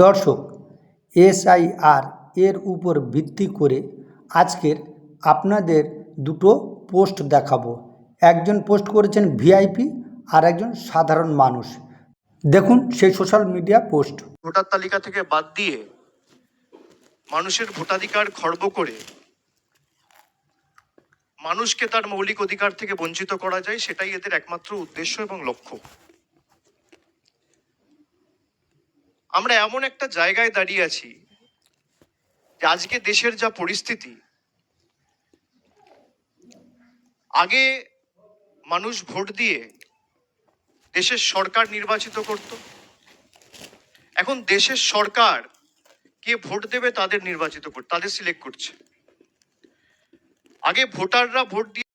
দর্শক, এসআইআর এর উপর ভিত্তি করে আজকের আপনাদের দুটো পোস্ট দেখাবো। একজন পোস্ট করেছেন ভিআইপি আর একজন সাধারণ মানুষ। দেখুন সেই সোশ্যাল মিডিয়া পোস্ট। ভোটার তালিকা থেকে বাদ দিয়ে মানুষের ভোটাধিকার খর্ব করে মানুষকে তার মৌলিক অধিকার থেকে বঞ্চিত করা যায়, সেটাই এদের একমাত্র উদ্দেশ্য এবং লক্ষ্য। আমরা এমন একটা জায়গায় দাঁড়িয়ে আছি যে আজকে দেশের যা পরিস্থিতি, আগে মানুষ ভোট দিয়ে দেশের সরকার নির্বাচিত করত। এখন দেশের সরকার কে ভোট দেবে তাদের নির্বাচিত কর, তাদের সিলেক্ট করছে। আগে ভোটাররা ভোট দিয়ে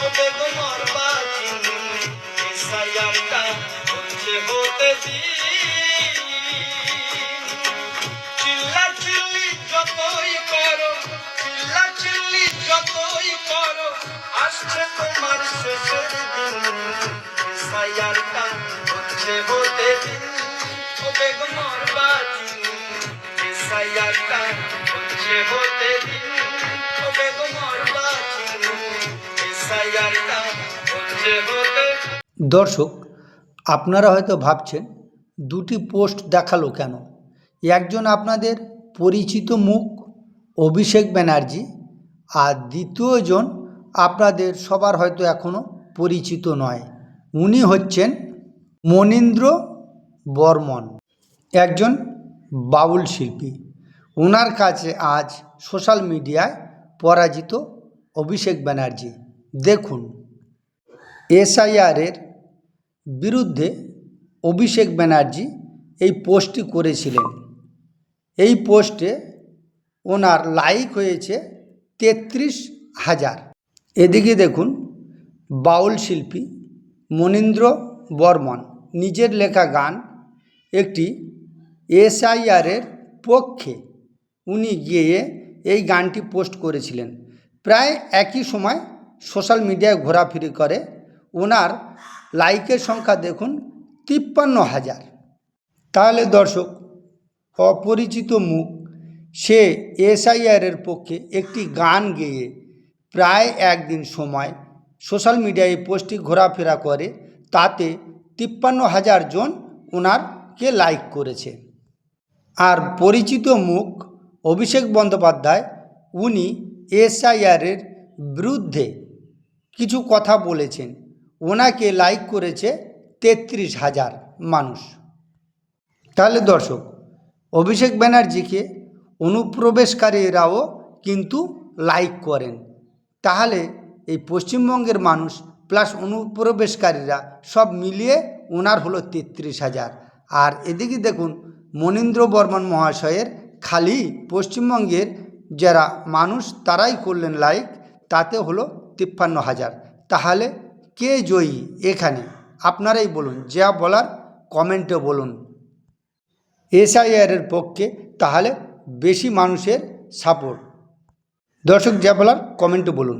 হতে দিন। সাইয়ারটা হচ্ছে হতে দিন। চিল্লা চিল্লি যতই করো, চিল্লা চিল্লি যতই করো, আসছে তোমার শেষের দিন। সাইয়ারটা হচ্ছে হতে দিন। ওকে তোমার বাজিন সাইয়ারটা হচ্ছে হতে দিন। ওকে তোমার বাজিন সাইয়ারটা হচ্ছে হতে দর্শক, আপনারা হয়তো ভাবছেন, দুটি পোস্ট দেখাল কেন? একজন আপনাদের পরিচিত মুখ, অভিষেক ব্যানার্জি, আর দ্বিতীয়জন আপনাদের সবার হয়তো এখনও পরিচিত নয়। উনি হচ্ছেন মনীন্দ্র বর্মন, একজন বাউল শিল্পী। ওনার কাছে আজ সোশ্যাল মিডিয়ায় পরাজিত অভিষেক ব্যানার্জি। দেখুন, এসআইআরের বিরুদ্ধে অভিষেক ব্যানার্জি এই পোস্টটি করেছিলেন। এই পোস্টে ওনার লাইক হয়েছে তেত্রিশ হাজার। এদিকে দেখুন, বাউল শিল্পী মনীন্দ্র বর্মন নিজের লেখা গান একটি এসআইআরের পক্ষে উনি গিয়ে এই গানটি পোস্ট করেছিলেন। প্রায় একই সময় সোশ্যাল মিডিয়ায় ঘোরাফিরি করে। ওনার লাইকের সংখ্যা দেখুন, তিপ্পান্ন হাজার। তাহলে দর্শক, অপরিচিত মুখ, সে এসআইআরের পক্ষে একটি গান গেয়ে প্রায় একদিন সময় সোশ্যাল মিডিয়ায় পোস্টটি ঘোরাফেরা করে, তাতে তিপ্পান্ন হাজার জন ওনারকে লাইক করেছে। আর পরিচিত মুখ, অভিষেক বন্দ্যোপাধ্যায়, উনি এসআইআরের বিরুদ্ধে কিছু কথা বলেছেন। ওনাকে লাইক করেছে তেত্রিশ হাজার মানুষ। তাহলে দর্শক, অভিষেক ব্যানার্জিকে অনুপ্রবেশকারীরাও কিন্তু লাইক করেন। তাহলে এই পশ্চিমবঙ্গের মানুষ প্লাস অনুপ্রবেশকারীরা সব মিলিয়ে ওনার হলো তেত্রিশ হাজার। আর এদিকে দেখুন, মনীন্দ্র বর্মন মহাশয়ের খালি পশ্চিমবঙ্গের যারা মানুষ, তারাই করলেন লাইক তাতে হলো তিপ্পান্ন হাজার। তাহলে কে জয়ী এখানে? আপনারাই বলুন, যা বলার কমেন্টে বলুন। এসআইআরের পক্ষে তাহলে বেশি মানুষের সাপোর্ট দর্শক, যা বলার কমেন্টে বলুন।